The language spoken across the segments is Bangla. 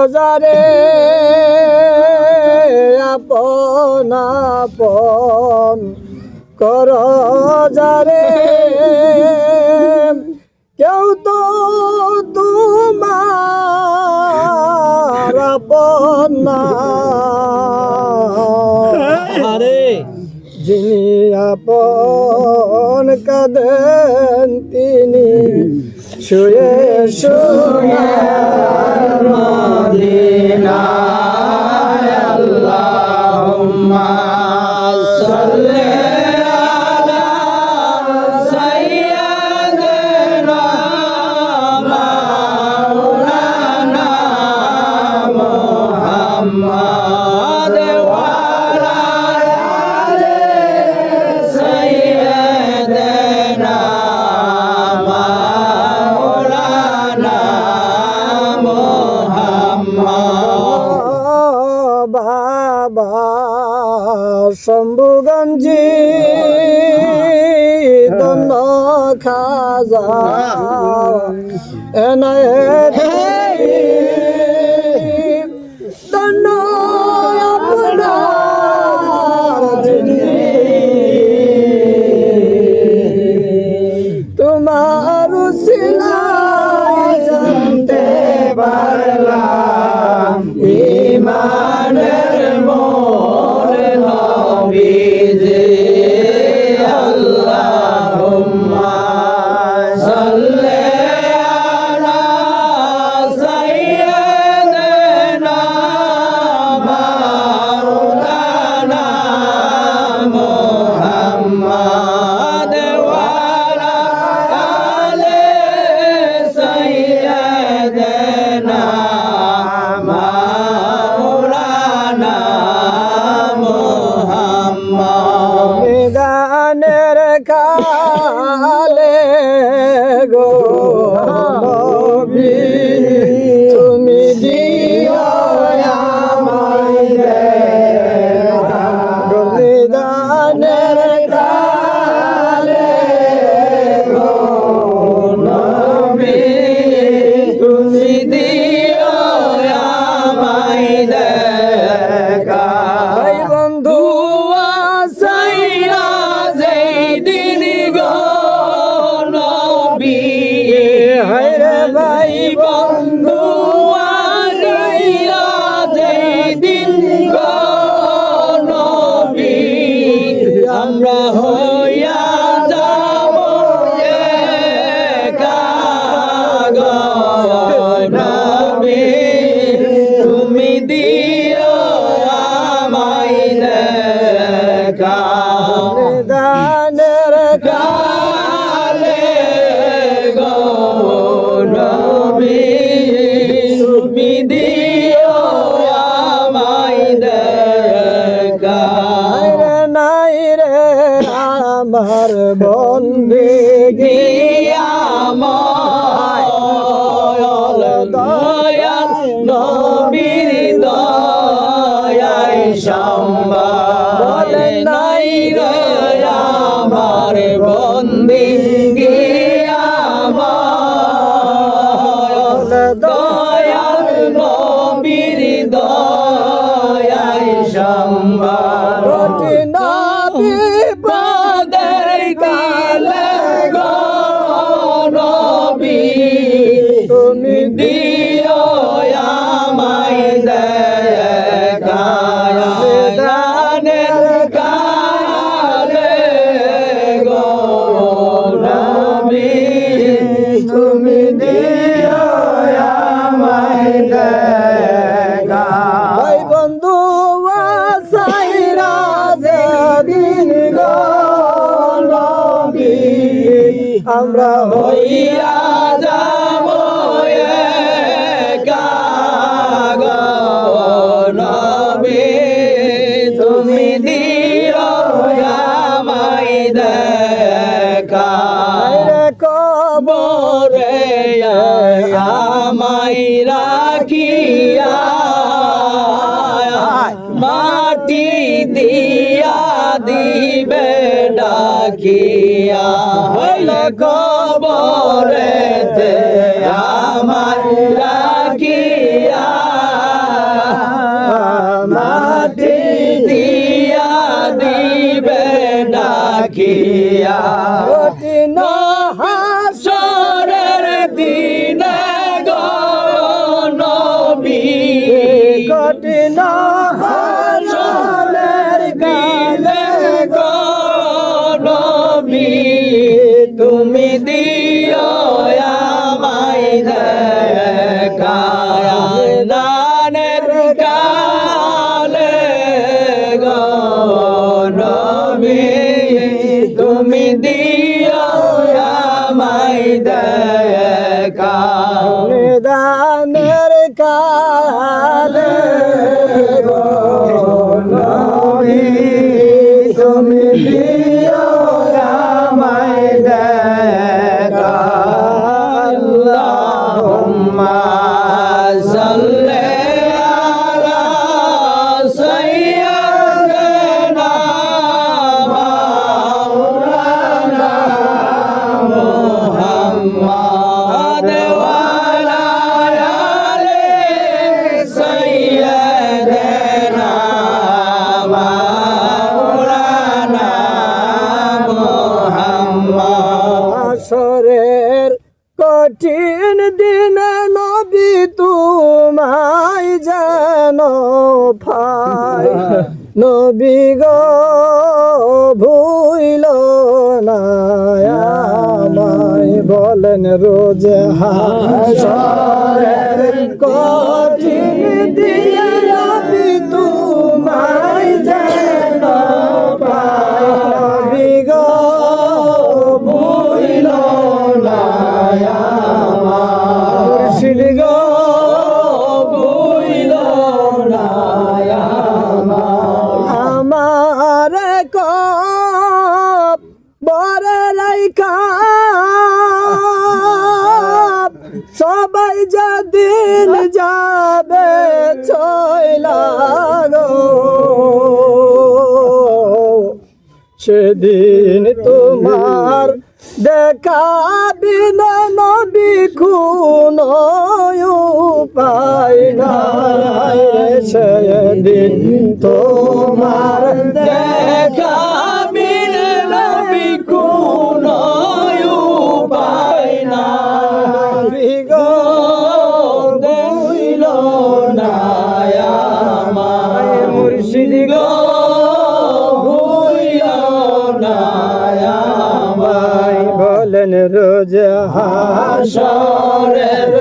রোজারে আপন আপন কর কেউ তো তোমার আপন আরে যিনি আপন কাদের শুয়ে শুয়ে আমার শম্ভুগঞ্জি দন্ড খাজা এনায় দন্ড তোমার বন্দে দয়াল নবীর দয়ায় শ্যাম need. দিয়া হইলে কবরে দে আমার রাখিয়া। মাটি দিয়া দিবে ডাকিয়া। হাসরের দিনে গো কঠিন তুমি দিও আমায় কারানের কালে গরবি তুমি দিও আমায় কারানের কালে সেদিন তোমার দেখা বিনা নবী খুন পাই না সেদিন তোমার দেখা হাসরের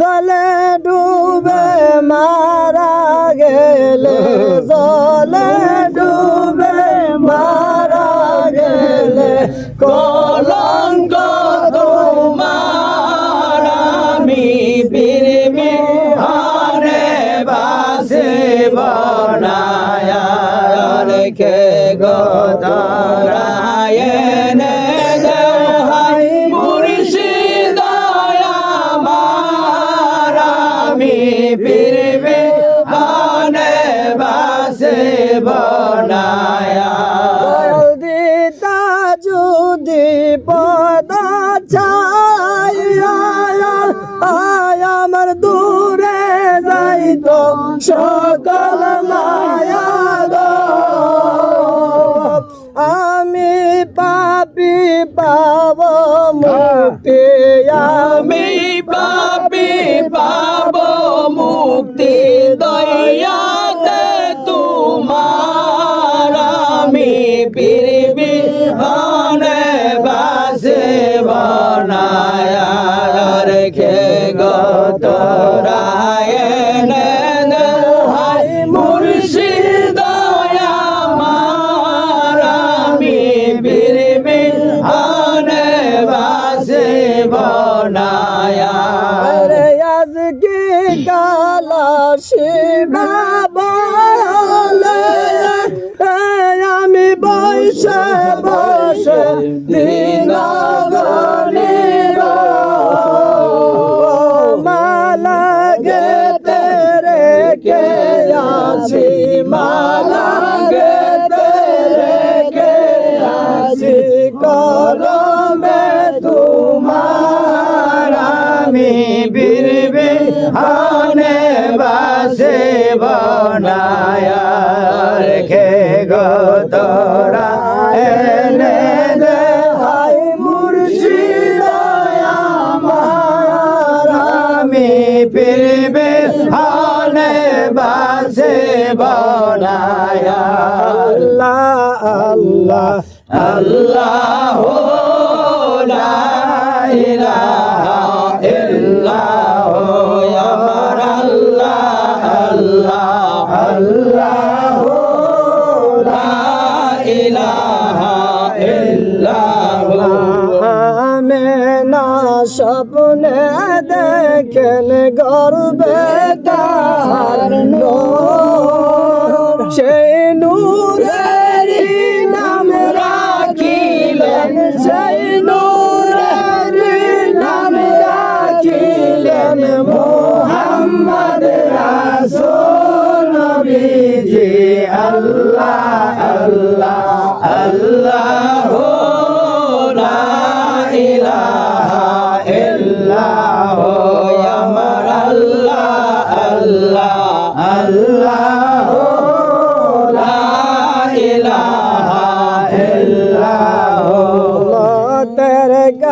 জলে ডুবে মারা গেলে, জলে ডুবে মারা গেলে, কলঙ্ক তোমার আমি বিরমি হারে বাসে বনায় কে গদারা সে বনায়া। দিতা যদি পদা ছায়া আয়া আমার দূরে তো সকল মায়া আমি পাপি পাব মুক্তি আমি পাপি পাব মুক্তি দয়। my বাসে বনায়। আল্লাহ আল্লাহ আল্লাহ স্বপ্নে দেখেন গর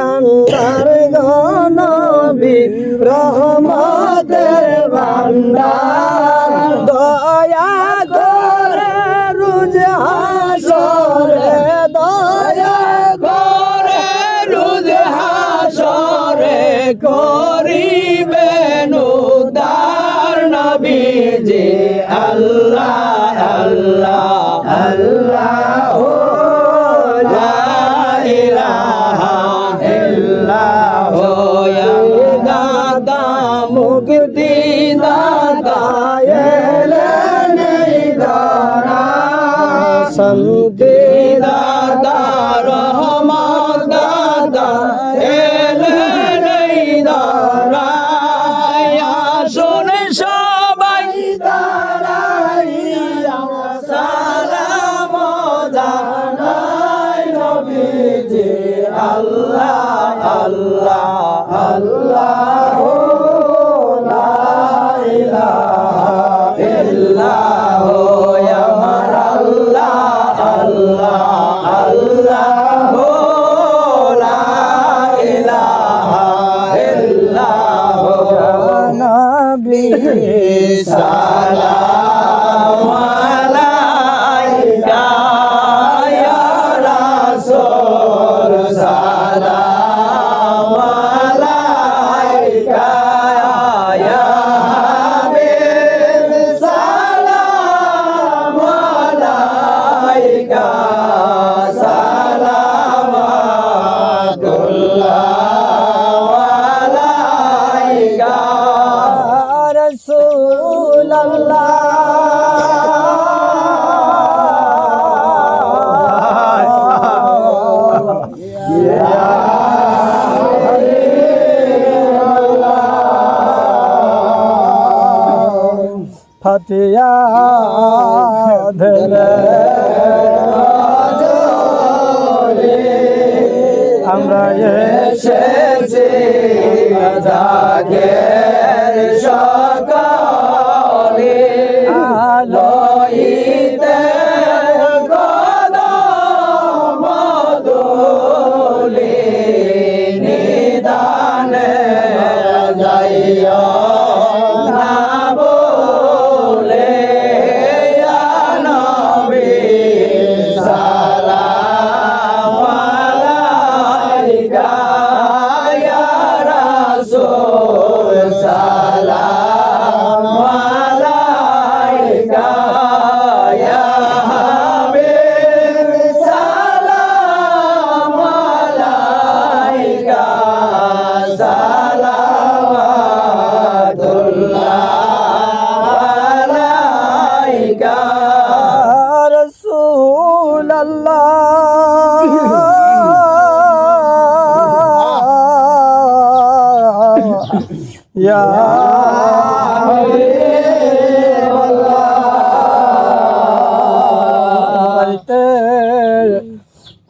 ভান্ডার গনবি রহমতের ভান্ডার দয়া করে রুজ হাসরে, দয়া করে রুজ হাসরে করিবে নুদার নবী যে আল্লাহ আল্লাহ আল্লাহ। মদিনা দায় শান্তি আতিয়া ধরে। আমরা এসেছি জাগে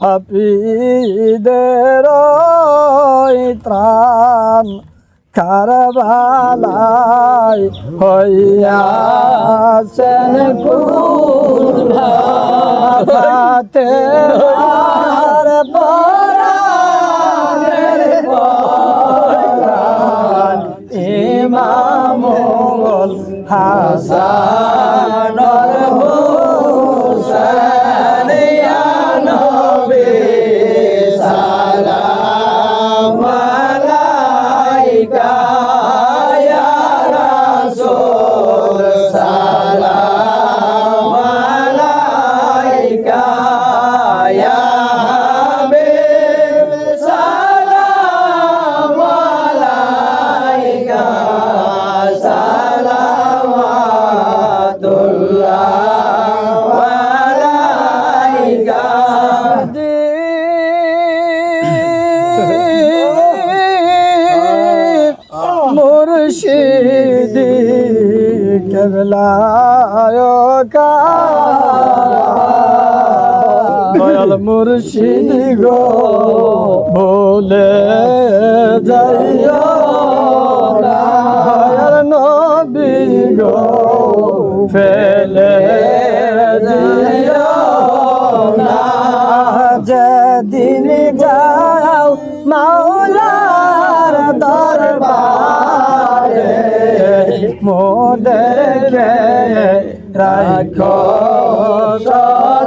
হাপিদের ত্রাণ কারবালাই হইয়াছেন পরাণ ইমামুল হুসেন দয়াল মুর্শিদি গো না। দয়াল নবী গো ফেলে যেদিন যাও মাওলার দরবারে মোদেরকে I call.